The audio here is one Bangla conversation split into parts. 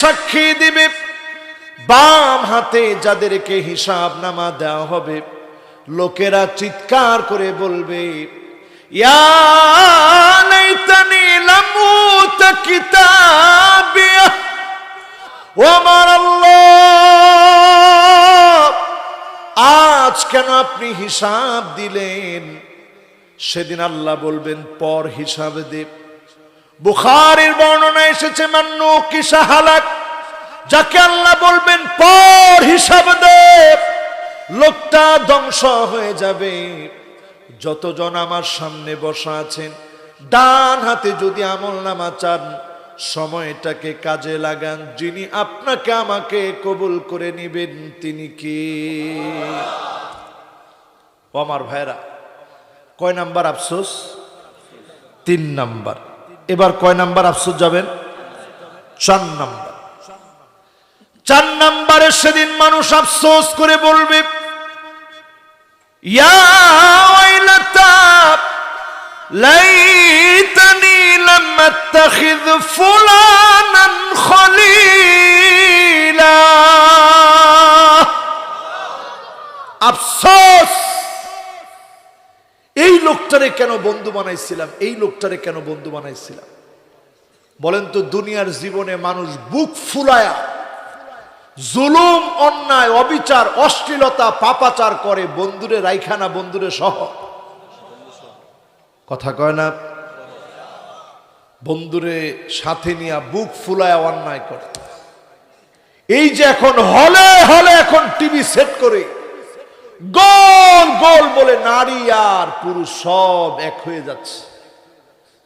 সাক্ষী দিবে। বাম হাতে যাদেরকে হিসাব নামা দেওয়া হবে, লোকেরা চিৎকার করে বলবে আজ কেন আপনি হিসাব দিলেন? সেদিন আল্লাহ বলবেন, পর হিসাব দেব বুখারের বর্ণনা এসেছে মান্য কিসা হালাক যাকে আল্লাহ বলবেন পর হিসাব দেব লোকটা ধ্বংস হয়ে যাবে। যতজন আমার সামনে বসা আছেন, ডান হাতে যদি আমল নামা চান, সময়টাকে কাজে লাগান, যিনি আপনাকে আমাকে কবুল করে নিবেন, তিনি কি? আমার ভাইরা কয় নাম্বার আফসোস? তিন নাম্বার। এবার কয় নাম্বার আফসোস যাবেন? চার নাম্বার। চার নাম্বারে সেদিন মানুষ আফসোস করে বলবে খলিলা। আফসোস! এই লোকটারে কেন বন্ধু বানাইছিলাম? এই লোকটারে কেন বন্ধু বানাইছিলাম? বলেন তো, দুনিয়ার জীবনে মানুষ বুক ফুলায়া, জুলুম, অন্যায়, অবিচার, অশ্লীলতা, পাপাচার করে, বন্ধুরে রাইখানা, বন্ধুরে সহ কথা কয় না? বন্ধুরে সাথে নিয়া বুক ফুলায়া অন্যায় করে। এই যে এখন হলে হলে এখন টিভি সেট করে গোল গোল বলে নারী আর পুরুষ সব এক হয়ে যাচ্ছে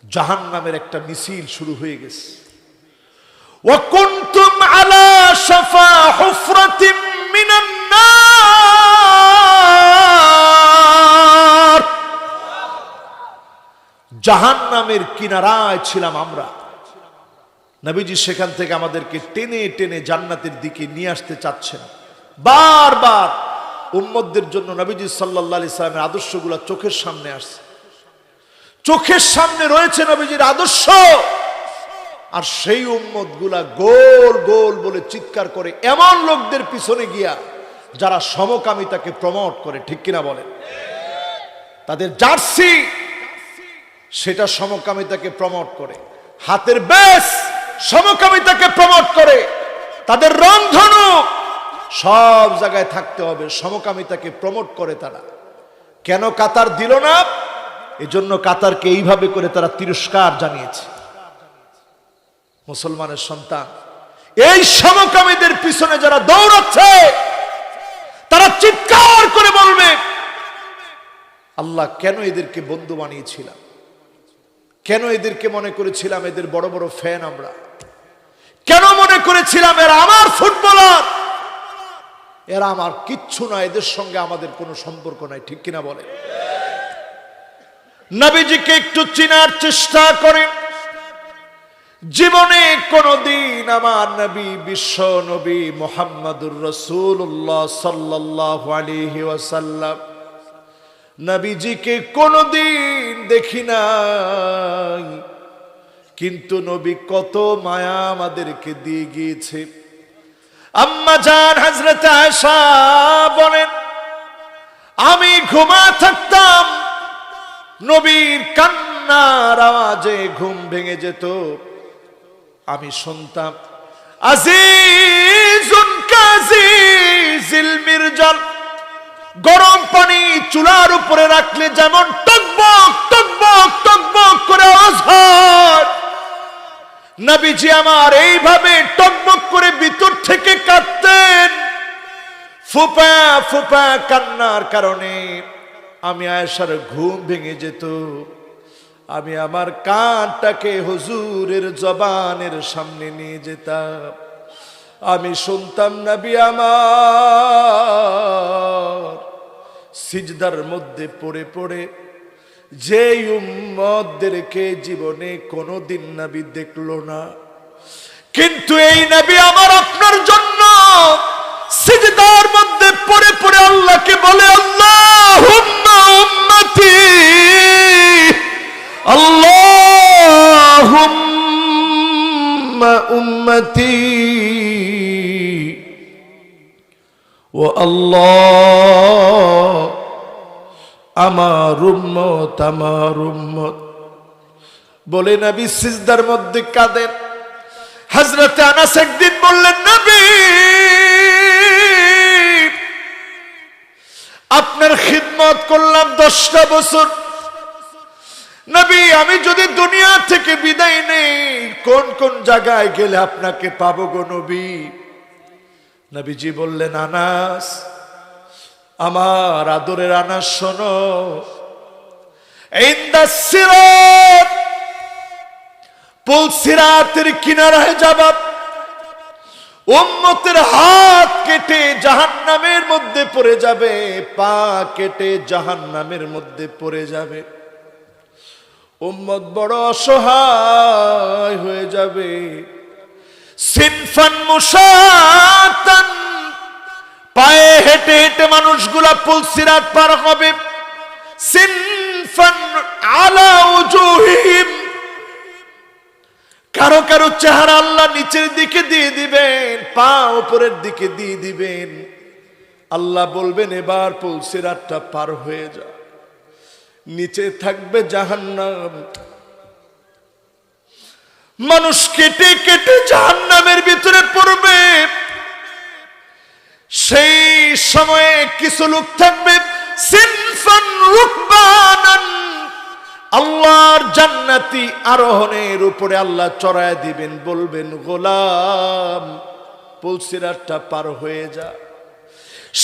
জাহান নামের একটা মিছিল শুরু হয়ে গেছে وكنتم على شفا حفرة من النار জাহান নামের কিনারায় ছিলাম আমরা নবীজি সেখান থেকে আমাদেরকে টেনে টেনে জান্নাতের দিকে নিয়ে আসতে চাচ্ছেন বারবার উম্মতদের জন্য নবীজি সাল্লাহ আলি সাল্লামের আদর্শগুলো চোখের সামনে আসছে। চোখের সামনে রয়েছে নবীজির আদর্শ। আর সেই উম্মতগুলা গোল গোল বলে চিৎকার করে এমন লোকদের পিছনে গিয়া যারা সমকামিতাকে প্রমোট করে, ঠিক কিনা বলেন? তাদের জার্সি, সেটা সমকামিতাকে প্রমোট করে। হাতের বেশ সমকামিতাকে প্রমোট করে। তাদের রংধনু সব জায়গায় থাকতে হবে, সমকামিতাকে প্রমোট করে তারা। কেন কাতার দিল না? এজন্য কাতারকে এইভাবে করে তারা তিরস্কার জানিয়েছে। মুসলমানের সন্তান, এই সমকামীদের পিছনে যারা দৌড়াচ্ছে, তারা চিৎকার করে বলবে, আল্লাহ কেন এদেরকে বন্ধু বানিয়েছিলাম? কেন এদেরকে মনে করেছিলাম এদের বড় বড় ফ্যান আমরা? কেন মনে করেছিলাম এরা আমার ফুটবলার? এরা আমার কিচ্ছু না, এদের সঙ্গে আমাদের কোনো সম্পর্ক নাই, ঠিক কিনা বলে? নবীজিকে একটু চিনার চেষ্টা করেন। জীবনে কোনদিন আমার নবী, বিশ্ব নবী মোহাম্মদুর রসুল্লাহ সাল্লাহ আলিহি ওয়াসাল্লাম নবীজিকে কোনদিন দেখি নাই। কিন্তু নবী কত মায়া আমাদেরকে দিয়ে গিয়েছে। আম্মা জান হজরত আয়সা বলেন, আমি ঘুমা থাকতাম, নবীর কান্নার আওয়াজে ঘুম ভেঙে যেত। আমি শুনতাম, আজিজুন কাজিজিল মির্জাল, গরম পানি চুলার উপরে রাখলে যেমন টকবক টকবক টকবক করে আওয়াজ হয়। নবীজি আমার এইভাবে টকবক করে ভিতর থেকে কাঁদতেন। ফুপা ফুপা কান্নার কারণে আমি আয়েশার ঘুম ভেঙে যেত। আমি আমার কানটাকে হুজুরের জবানের সামনে নিয়ে যেতাম। আমি শুনতাম, নবী আমার সিজদার মধ্যে পড়ে পড়ে যে উম্মদেরকে জীবনে কোনো দিন নাবি দেখল না। কিন্তু এই নাবি আমার আপনার জন্য সিজদার মধ্যে পড়ে পড়ে আল্লাহকে বলে আল্লাহ উম্মতি আল্লাহ উম্মতি ও আল্লাহ আমার উম্মত আমার উম্মত। বলে নবী সিজদার মধ্যে কাঁদেন। হজরতে আনাস একদিন বললেন, নবী, আপনার খিদমত করলাম দশটা বছর। নবী, আমি যদি দুনিয়া থেকে বিদায় নেই, কোন কোন জায়গায় গেলে আপনাকে পাবো গো নবী? নবীজি বললেন, আনাস আমার আদরের আনাস শোনো। পুলসিরাতের কিনারায় যাবা উম্মতের হাত কেটে জাহান্নামের মধ্যে পড়ে যাবে, পা কেটে জাহান্নামের মধ্যে পড়ে যাবে। উম্মত বড় অসহায় হয়ে যাবে। সিনফান মুসাতান পায়ে হেঁটে হেঁটে মানুষগুলা পুলসিরাত পার হবে। কারও কারও চেহারা আল্লাহ নিচের দিকে দিয়ে দিবেন, পা উপরের দিকে দিয়ে দিবেন। আল্লাহ বলবেন, এবার পুলসিরাতটা পার হয়ে যা। নিচে থাকবে জাহান্নাম। মানুষ কেটে কেটে জাহান্নামের ভিতরে পড়বে। সেই সময়ে কিছু লোক থাকবে আল্লাহর জান্নাতি আরোহণের উপরে আল্লাহ চড়ায় দিবেন, বলবেন, গোলাম, পুলসিরাতটা পার হয়ে যা।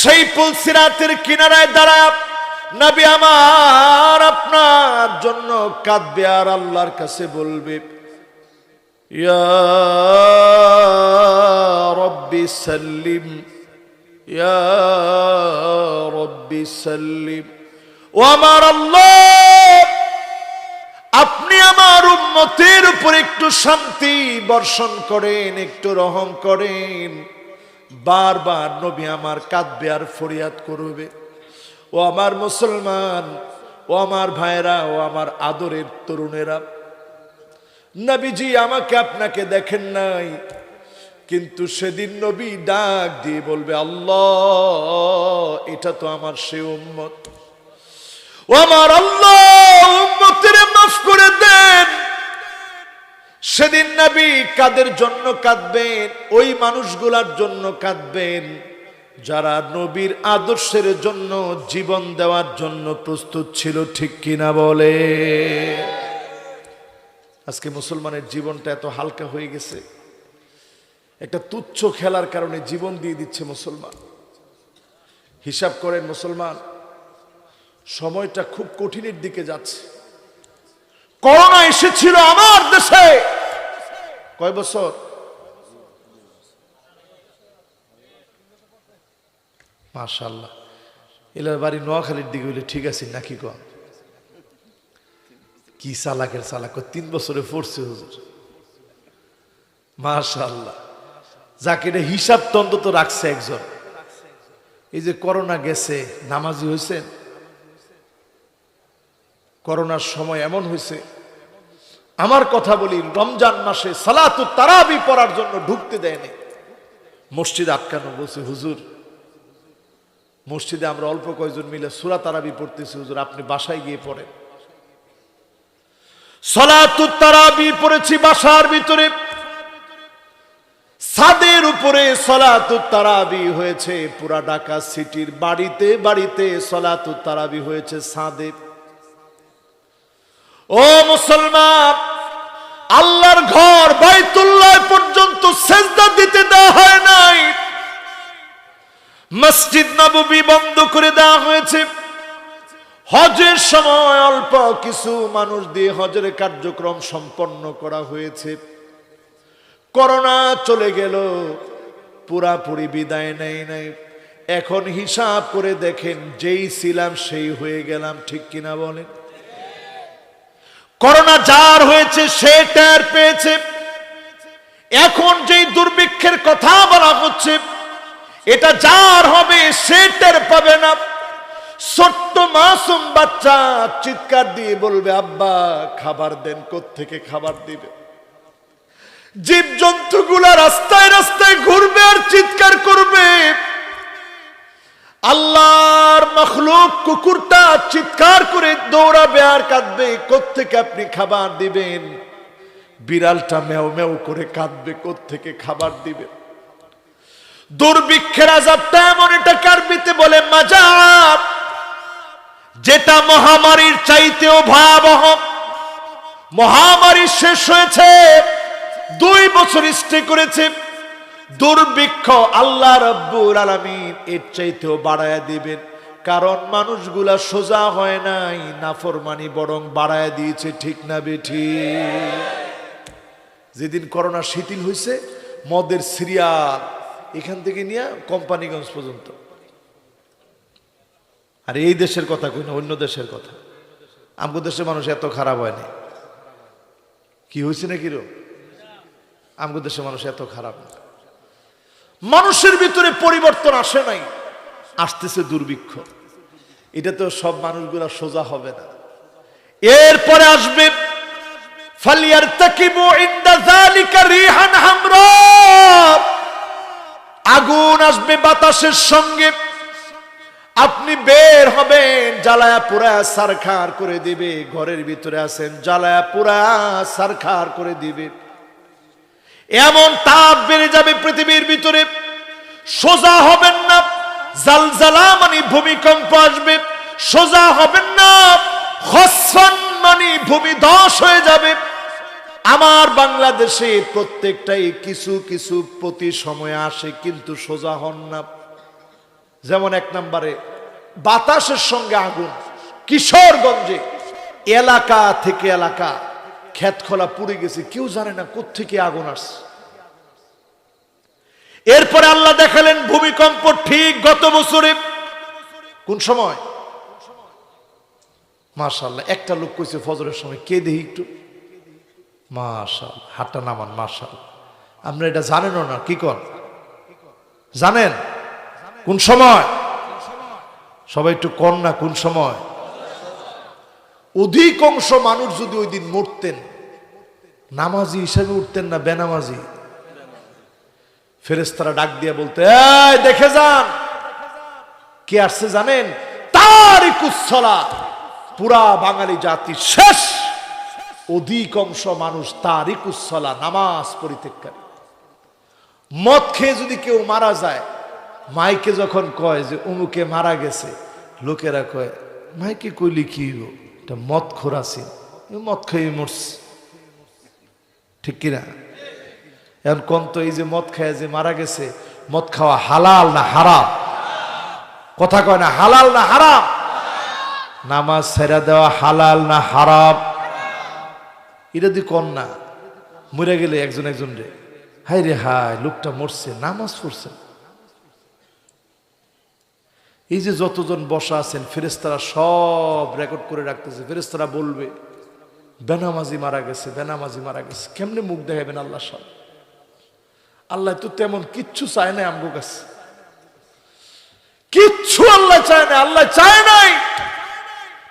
সেই পুলসিরাতের কিনারায় দাঁড়া নবী আমার আপনার জন্য কাঁদবে আর আল্লাহর কাছে বলবে, ইয়া রব্বি সাল্লিম। রব্বি সাল্লিম ও আমার আল্লাহ, আপনি আমার উন্মতের উপর একটু শান্তি বর্ষণ করেন, একটু রহম করেন। বারবার নবী আমার কাঁদবে আর ফরিয়াদ করবে। ও আমার মুসলমান, ও আমার ভাইরা ও আমার আদরের তরুণেরা, নবীজি আমাকে আপনাকে দেখেন নাই। কিন্তু সেদিন নবী ডাক দিয়ে বলবে, আল্লাহ, এটা তো আমার সে উম্মত। ও আমার আল্লাহ, উম্মতের মাফ করে দেন। সেদিন নবী কাদের জন্য কাঁদবেন? ওই মানুষগুলার জন্য কাঁদবেন। যারা নবীর আদর্শের জন্য জীবন দেওয়ার জন্য প্রস্তুত ছিল, ঠিক কিনা বলে? আজকে মুসলমানের জীবনটা এত হালকা হয়ে গেছে। একটা তুচ্ছ খেলার কারণে জীবন দিয়ে দিচ্ছে মুসলমান। হিসাব করেন মুসলমান, সময়টা খুব কঠিনের দিকে যাচ্ছে। করোনা এসেছিল আমার দেশে। কয় বছর? মাশাল্লাহ এলার বাড়ি নোয়াখালীর দিকে হইলে ঠিক আছে নাকি কম? কি চালাকের চালাক? ও তিন বছরে পড়ছে হুজুর। মাশাল্লাহ যাকে এটা হিসাব তো রাখছে একজন। এই যে করোনা গেছে, নামাজি হয়েছেন করোনার সময় এমন হয়েছে। আমার কথা বলি, রমজান মাসে সালাতু তারাবি পড়ার জন্য ঢুকতে দেয়নি। মসজিদ আটকানো বলছে, হুজুর, মসজিদে আমরা অল্প কয়েকজন মিলে সুরা তারাবি পড়তেছি, হুজুর, আপনি বাসায় গিয়ে পড়েন। সলাতু তারাবি পড়েছি বাসার ভিতরে। ছাদের উপরে সলাতু তারাবি হয়েছে। পুরা ঢাকা সিটির বাড়িতে বাড়িতে সলাতু তারাবি হয়েছে ছাদে। ও মুসলমান, আল্লাহর ঘর বাইতুল্লাহ পর্যন্ত সেজদা দিতে দেওয়া হয় নাই। মসজিদ নববী বন্ধ করে দেওয়া হয়েছে। হজের সময় অল্প কিছু মানুষ দিয়ে হজের কার্যক্রম সম্পন্ন করা হয়েছে। করোনা চলে গেল। পুরাপুরি বিদায় নেই, নাই। এখন হিসাব করে দেখেন, যেই ছিলাম সেই হয়ে গেলাম, ঠিক কিনা বলেন? করোনা যার হয়েছে, সে টের পেয়েছে। এখন যেই দুর্ভিক্ষের কথা বলা হচ্ছে, এটা যার হবে, সে টের পাবে না। ছোট্ট মাসুম বাচ্চা চিৎকার দিয়ে বলবে, আব্বা, খাবার দেন থেকে খাবার দিবে? জীব জন্তুগুলা রাস্তায় রাস্তায় ঘুরবে আর চিৎকার করবে। আল্লাহর মখলুক কুকুরটা চিৎকার করে দৌড়াবে আর কাঁদবে, কোত্থেকে আপনি খাবার দিবেন? বিড়ালটা মেও মেও করে কাঁদবে, কোত্থেকে খাবার দিবে? দুর্ভিক্ষের আজাবটা এমন এটা কারবিতে বলে, মাজাব, যেটা মহামারীর চাইতেও ভয়াবহ, মহামারী শেষ হয়েছে। দুই বছর স্টে করেছে। দুর্ভিক্ষ আল্লাহ রব্বুল আলামিন এর চাইতেও বাড়ায় দিবেন। কারণ মানুষগুলা সোজা হয় নাই, নাফরমানি বরং বাড়ায় দিয়েছে, ঠিক না বেঠি? যেদিন করোনা শিথিল হয়েছে মদের সিরিয়াল এখান থেকে নিয়ে কোম্পানিগঞ্জ পর্যন্ত। আর এই দেশের কথা কই না, অন্য দেশের কথা। আমগো দেশের মানুষ এত খারাপ হয়নি কি হয়েছে নাকি রো আমগো দেশের মানুষ এত খারাপ। মানুষের ভিতরে পরিবর্তন আসে নাই, আসতেছে দুর্ভিক্ষ। এটা তো সব মানুষগুলা সোজা হবে না। এরপরে আসবে ফালিয়ার আগুন আসবে বাতাসের সঙ্গে। আপনি বের হবেন, জ্বালায়া পুরা সারখার করে দিবে। ঘরের ভিতরে আছেন, জ্বালায়া পুরা সারখার করে দিবে। এমন তাপ বেড়ে যাবে পৃথিবীর ভিতরে। সোজা হবেন না জালজালা মানে ভূমিকম্প আসবে। সোজা হবেন না খসফান মানে ভূমি ধস হয়ে যাবে। আমার বাংলাদেশে প্রত্যেকটাই কিছু কিছু প্রতি সময় আসে, কিন্তু সোজা হন না। যেমন এক নম্বরে, বাতাসের সঙ্গে আগুন, কিশোরগঞ্জে, এলাকা থেকে এলাকা। ক্ষেত খোলা পুড়ে গেছে, কেউ জানে না কোত্থেকে আগুন আসছে। এরপরে আল্লাহ দেখালেন, ভূমিকম্প ঠিক গত বছরে কোন সময়? মাশাল্লাহ একটা লোক কইছে, ফজরের সময় কে দেখি একটু? মাশাল হাটটা নামান মাশাল আপনি এটা জানেনও না, কি কর জানেন? কোন সময়? সবাই একটু কর না কোন সময়? অধিকাংশ মানুষ যদি ওই দিন মরতেন, নামাজি হিসাবে উঠতেন না, বেনামাজি। ফেরেস্তারা ডাক দিয়ে বলতে দেখে যান। কে আসছে জানেন? তারিকুসলা পুরা বাঙালি জাতি শেষ। অধিকাংশ মানুষ তারিকুসলা নামাজ পরিত্যাগকারী মদ খেয়ে যদি কেউ মারা যায়, মাইকে যখন কয় যে, অমুকে মারা গেছে, লোকেরা কয়, মাইকে কইলি কি এটা মদ খোরাছি মদ খেয়ে মরছে। ঠিক কিনা? এখন কোন তো এই যে মদ খায় যে মারা গেছে, মদ খাওয়া হালাল না হারাম? কথা কয় না, হালাল না হারাম? নামাজ ছেড়া দেওয়া হালাল না হারাম? এটা দি কন না? মরে গেলে একজন একজন রে হাই রে হাই লোকটা মরছে, নামাজ পড়ছে। এই যে যতজন বসা আছেন ফেরেস্তারা সব রেকর্ড করে রাখতেছে ফেরেস্তারা বলবে, বেনামাজি মারা গেছে, বেনামাজি মারা গেছে। কেমনে মুখ দেখাবেন আল্লাহ সব আল্লাহ তো তেমন কিচ্ছু চায় না আমগো কাছে। কিচ্ছু আল্লাহ চায় না আল্লাহ চায় নাই।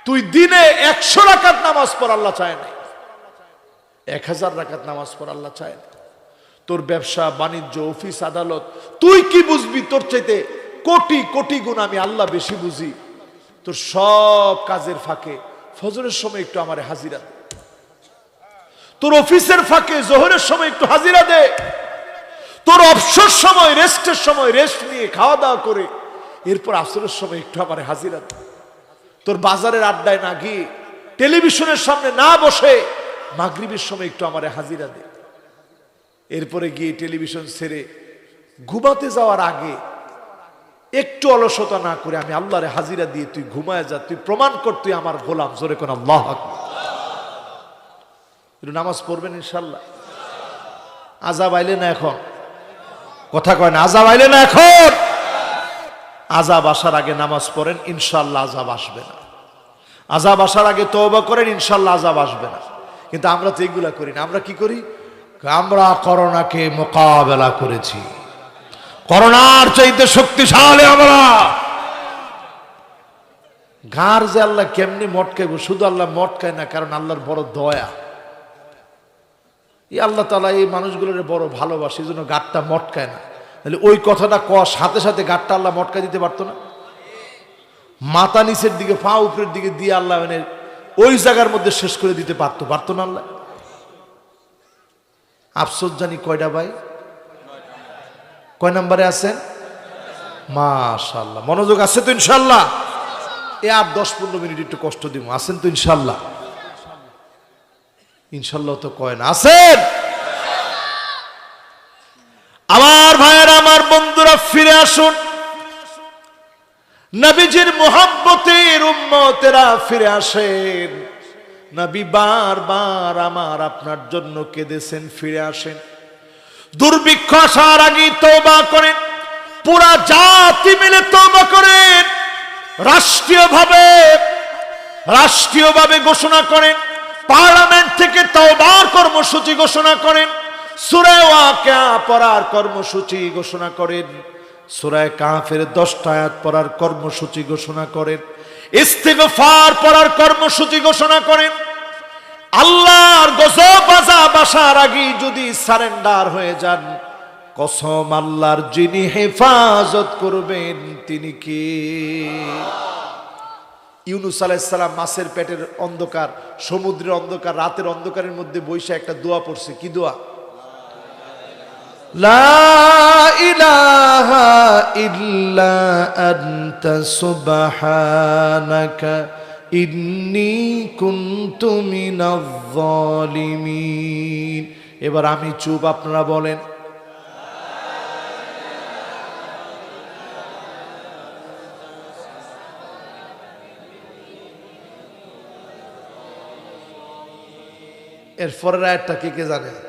তুই দিনে একশো রাকাত নামাজ পড়, আল্লাহ চায় নাই। এক হাজার রাকাত নামাজ পড়, আল্লাহ চায় না তোর ব্যবসা, বাণিজ্য, অফিস, আদালত, তুই কি বুঝবি তোর চাইতে? কোটি কোটি গুণ আমি আল্লাহ বেশি বুঝি। তোর সব কাজের ফাঁকে, ফজরের সময় একটু আমার হাজিরা দে। তোর অফিসের ফাঁকে, জোহরের সময় একটু হাজিরা দে। তোর অবসর সময়, রেস্টের সময়, রেস্ট নিয়ে খাওয়া দাওয়া করে, এরপর আসরের সময় একটু আমার হাজিরা দে। তোর বাজারের আড্ডায় না গিয়ে, টেলিভিশনের সামনে না বসে, মাগরিবের সময় একটু আমার হাজিরা দে। এরপরে গিয়ে টেলিভিশন ছেড়ে, ঘুমাতে যাওয়ার আগে একটু অলসতা না করে আমি আল্লাহরে হাজিরা দিয়ে তুই ঘুমায় যা, তুই প্রমাণ কর তুই আমার গোলাম। জোরে কোন আল্লাহ একটু নামাজ পড়বেন ইনশাল্লাহ আজাব আইলে না এখন? কথা কয় না আজাব আইলে না এখন? আজাব আসার আগে নামাজ পড়েন ইনশাল্লাহ আজাব আসবে না। আজাব আসার আগে তওবা করেন ইনশাল্লাহ আজাব আসবে না। কিন্তু আমরা তো এগুলা করি না। আমরা কি করি? আমরা করোনাকে মোকাবেলা করেছি। করোনার চাইতে শক্তিশালী আমরা। গার যে আল্লাহ কেমনি মটকাইব শুধু আল্লাহ মটকায় না, কারণ আল্লাহর বড় দয়া। এই আল্লাহ তালা এই মানুষগুলোর বড় ভালোবাসে জন্য গাটটা মটকায় না। তাহলে ওই কথাটা ক সাথে সাথে গাটটা আল্লাহ মটকা দিতে পারতো না? মাথা নিচের দিকে, পা উপরের দিকে দিয়ে আল্লাহ মানে ওই জায়গার মধ্যে শেষ করে দিতে পারতো পারতো না আল্লাহ? আফসোস জানি কয়টা ভাই? কয় নম্বরে আছেন? মাশাল্লাহ মনোযোগ আছে তো ইনশাল্লাহ এ আর দশ পনেরো মিনিট একটু কষ্ট দিব। আছেন তো ইনশাল্লাহ ইনশাল্লাহ তো কয় না। আছেন? আমার ভাইয়ের, আমার বন্ধুরা, ফিরে আসুন। নবীজির মোহাব্বতের উম্মতেরা ফিরে আসেন। নবী বারবার আমার আপনার জন্য কেঁদেছেন, ফিরে আসেন। দুর্ভিক্ষ আসার আগে তওবা করেন। পুরা জাতি মিলে তওবা করেন। রাষ্ট্রীয়ভাবে রাষ্ট্রীয়ভাবে ঘোষণা করেন। পার্লামেন্ট থেকে তওবার কর্মসূচি ঘোষণা করেন। সূরা ওয়াকিয়া পড়ার কর্মসূচি ঘোষণা করেন। সূরায় কর্মসূচি ঘোষণা করেন। কর্মসূচি ঘোষণা করেন। আল্লাহর গজব আযাব আসার আগে যদি সারেন্ডার হয়ে যান, কসম আল্লাহর যিনি হেফাজত করবেন, তিনি কে? ইউনুস আলাইসালাম মাছের পেটের অন্ধকার, সমুদ্রের অন্ধকার, রাতের অন্ধকারের মধ্যে বৈশা একটা দোয়া পড়ছে। কি দোয়া? লা ইল্লা আনতা সুবহানাকা ইন্নী কুনতু মিনাজ এবার আমি চুপ আপনারা বলেন। এর পরের আয়াতটা কে কে জানে?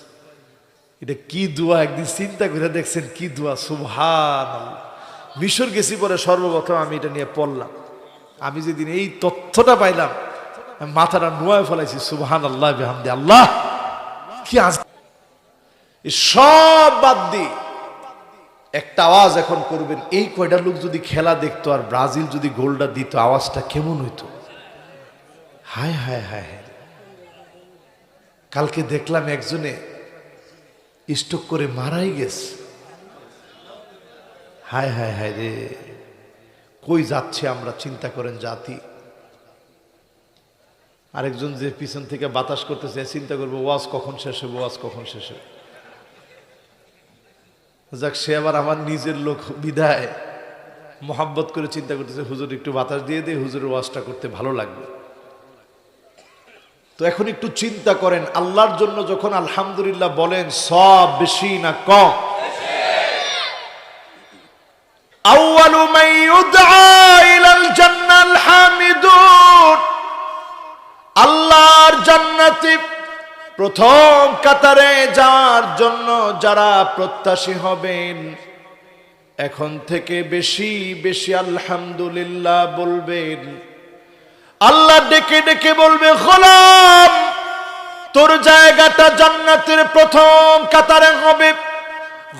এটা কি দোয়া? একদিন চিন্তা করে দেখছেন কি দোয়া? সুবহান মিশর গেছি পরে সর্বপ্রথম আমি এটা নিয়ে পড়লাম। আমি যেদিন এই তথ্যটা পাইলাম, মাথাটা নোয়ায় ফেলাইছি সুবহান আল্লাহ বেহামদি আল্লাহ। কি আজ সব বাদ দিয়ে একটা আওয়াজ এখন করবেন। এই কয়টা লোক যদি খেলা দেখতো আর ব্রাজিল যদি গোলটা দিত, আওয়াজটা কেমন হইতো? হায় হায় হায় হায়। কালকে দেখলাম একজনে স্টক করে মারাই গেছে। হায় হায় হায় রে। কই যাচ্ছে আমরা, চিন্তা করেন জাতি। আরেকজন যে পিছন থেকে বাতাস করতেছে চিন্তা করব, ওয়াজ কখন শেষ হবে, ওয়াজ কখন শেষ হবে? যাক, সে আবার আমার নিজের লোক বিদায়। মোহাব্বত করে চিন্তা করতেছে, হুজুর একটু বাতাস দিয়ে দিয়ে হুজুরের ওয়াজটা করতে ভালো লাগবে। তো এখন একটু চিন্তা করেন, আল্লাহর জন্য যখন আলহামদুলিল্লাহ বলেন, সব বেশি না কম? আল্লাহর জান্নাতি প্রথম কাতারে যাওয়ার জন্য যারা প্রত্যাশী হবেন, এখন থেকে বেশি বেশি আলহামদুলিল্লাহ বলবেন। আল্লাহ ডেকে ডেকে বলবে, গোলাম, তোর জায়গাটা জান্নাতের প্রথম কাতারে হবে।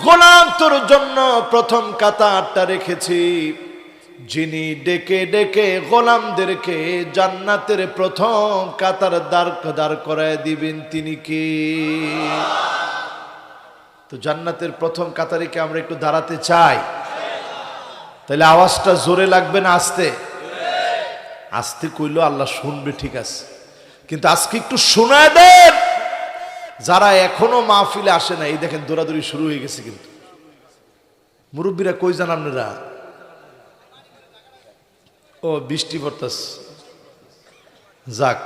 গোলাম, তোর জন্য প্রথম কাতারটা রেখেছি। যিনি ডেকে ডেকে গোলামদেরকে জান্নাতের প্রথম কাতার দাঁড় দাঁড় করায় দিবেন, তিনি কে? তো জান্নাতের প্রথম কাতারে কি আমরা একটু দাঁড়াতে চাই? তাহলে আওয়াজটা জোরে লাগবে না আসতে? আসতে কইলো, আল্লাহ শুনবে, ঠিক আছে। কিন্তু আজকে একটু শোনায় দেন, যারা এখনও মাহফিলে আসে না, এই দেখেন দৌড়াদৌড়ি শুরু হয়ে গেছে কিন্তু। মুরব্বীরা কই যান আপনারা? ও, বৃষ্টি পড়তাস যাক।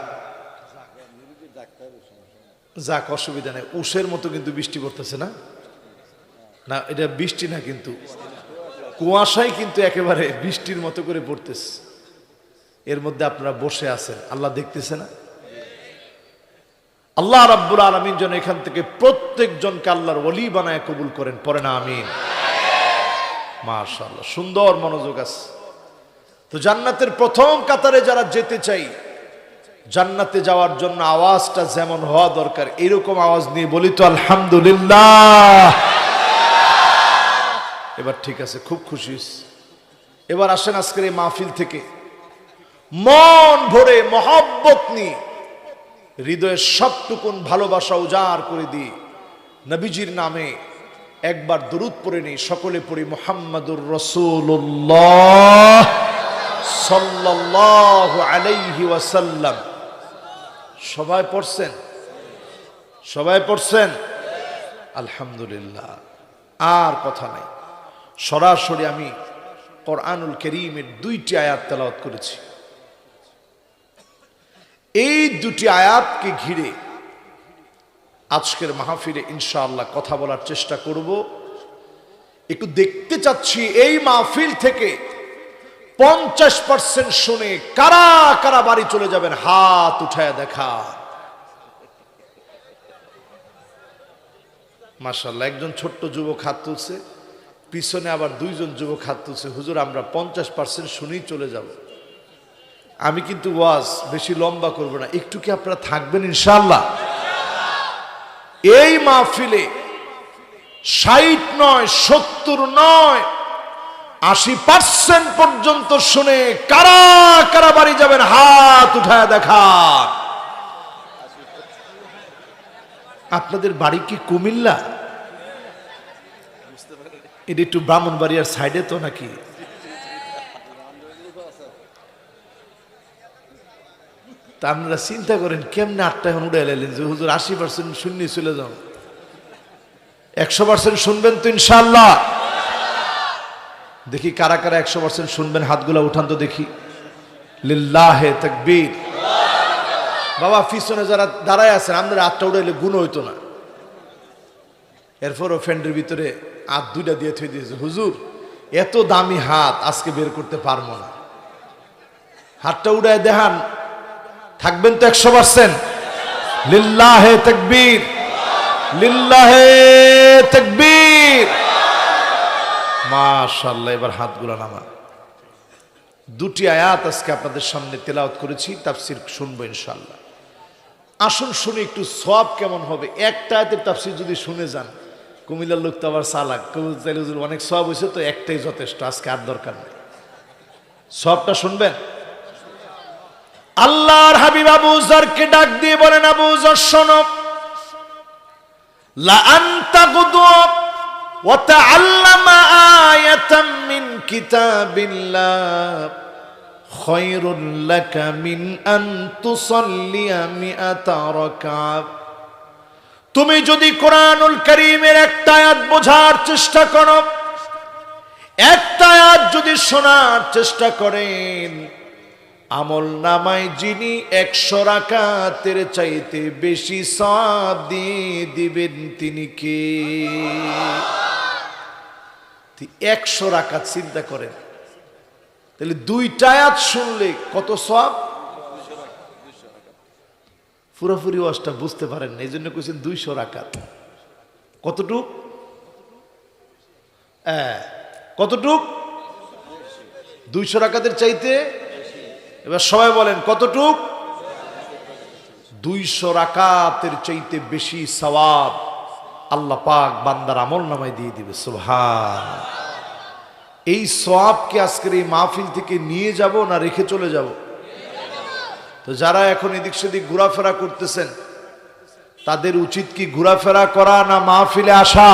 যাক, অসুবিধা নেই। উষের মতো কিন্তু বৃষ্টি পড়তেছে না? না, এটা বৃষ্টি না কিন্তু। কুয়াশাই কিন্তু একেবারে বৃষ্টির মতো করে পড়তেছে। এর মধ্যে আপনারা বসে আছেন। আল্লাহ দেখতেছে না? আল্লাহ রাব্বুল আলমিন যেন এখান থেকে প্রত্যেকজনকে আল্লাহর অলি বানায় কবুল করেন। পরে না, আমিন। মাশাআল্লাহ, সুন্দর মনোযোগ আছে। তো জান্নাতের প্রথম কাতারে যারা যেতে চাই, জান্নাতে যাওয়ার জন্য আওয়াজটা যেমন হওয়া দরকার, এরকম আওয়াজ নিয়ে বলি তো আলহামদুলিল্লাহ। এবার ঠিক আছে, খুব খুশি এবার আসেন আজকের এই মাহফিল থেকে। মন ভরে মহব্বত নিয়ে হৃদয়ের সবটুকুন ভালোবাসা উজাড় করে দিয়ে নবীজির নামে একবার দরুদ পড়ে নেই, সকলে পড়ি মোহাম্মদুর রসুল্লাহ ওয়াসাল্লাম। সবাই পড়ছেন? সবাই পড়ছেন? আলহামদুলিল্লাহ। আর কথা নাই। সরাসরি আমি কোরআনুল করিমের দুইটি আয়াত তেলাওয়াত করেছি। এই দুটি আয়াতকে ঘিরে আজকের মাহফিলে ইনশাআল্লাহ কথা বলার চেষ্টা করব। একটু দেখতে চাচ্ছি এই মাহফিল থেকে পঞ্চাশ পার্সেন্ট শুনে কারা কারা বাড়ি চলে যাবেন, হাত উঠায় দেখা। মাসাল্লাহ একজন ছোট্ট যুবক হাত তুলছে, পিছনে আবার দুইজন যুবক হাত তুলছে। হুজুর, আমরা পঞ্চাশ পার্সেন্ট শুনেই চলে যাব। আমি কিন্তু ওয়াজ বেশি লম্বা করব না। একটু কি আপনারা থাকবেন ইনশাল্লাহ এই মাহফিলে ষাট নয়, সত্তর নয়, আশি পার্সেন্ট পর্যন্ত শুনে কারা কারা বাড়ি যাবেন হাত উঠায় দেখা আপনাদের বাড়ি কি কুমিল্লা? এটা একটু ব্রাহ্মণবাড়িয়ার সাইডে তো নাকি? তা আপনারা চিন্তা করেন, কেমনে আটটা এখন উড়ে এলেন? যে হুজুর আশি পার্সেন্ট শূন্য চলে যাও। একশো পার্সেন্ট শুনবেন তো ইনশাল্লাহ দেখি কারা কারা একশো পার্সেন্ট শুনবেন, হাতগুলা উঠান তো দেখি। লিল্লাহে তাকবীর। বাবা, পিছনে যারা দাঁড়ায় আছেন, আপনারা আটটা উড়াইলে গুণ হইতো না। এরপরও ফ্যান্ডের ভিতরে হাত দুইটা দিয়ে থই দিয়েছে, হুজুর, এত দামি হাত আজকে বের করতে পারব না। হাতটা উড়ায় দেখান থাকবেন তো একশো পার্সেন্ট। লিল্লাহে তকবীর। লিল্লাহে তকবীর। মাশাল্লাহ এবার হাতগুলো নামা দুটি আয়াত আজকে আপনাদের সামনে তেলাওয়াত করেছি, তাফসির শুনব ইনশাল্লাহ আসুন শুনে একটু সব কেমন হবে। একটা আয়াতের তাফসির যদি শুনে যান, কুমিল্লার লোক তো আবার সালাক হুজুর অনেক সব হয়েছে তো একটাই যথেষ্ট, আজকে আর দরকার নেই। সবটা শুনবেন? আল্লাহর হাবিব আবু জরকে ডাক দিয়ে বলেন, আবু জর, শোনো। লা আনতা গুদু ওয়া তাআল্লামা আয়াতাম মিন কিতাবিল্লাহ। খায়রুল লাকা মিন আন তুসাল্লিয়া মিআতা রাকাত তুমি যদি কোরআনুল করিমের একটা আয়াত বোঝার চেষ্টা করো, একটা আয়াত যদি শোনার চেষ্টা করেন আমল নামায় যিনি একশো রাকাতের চাইতে বেশি সব দিয়ে দিবেন তিনি কে? একশো রাকাত চিন্তা করেন। তাহলে দুইটা আয়াত শুনলে কত সব পুরোপুরি ওয়াজটা বুঝতে পারেন না এই জন্য কইছেন দুইশো রাকাত। কতটুক? হ্যাঁ কতটুক? দুইশো রাকাতের চাইতে এবার সবাই বলেন, কতটুক? দুইশো রাকাতের চাইতে বেশি সওয়াব আল্লাহ পাক বান্দার আমল নামায় দিয়ে দিবে, সুবহান। এই সওয়াবকে আজকের এই মাহফিল থেকে নিয়ে যাব না রেখে চলে যাব? তো যারা এখন এদিক সেদিক ঘোরাফেরা করতেছেন, তাদের উচিত কি ঘোরাফেরা করা না মাহফিলে আসা?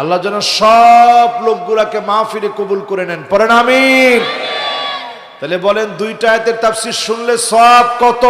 আল্লাহ যেন সব লোকগুলাকে মাহফিলে কবুল করে নেন। পরে আমিন। তাহলে বলেন দুইটা আয়াতের তাফসির শুনলে সব কত?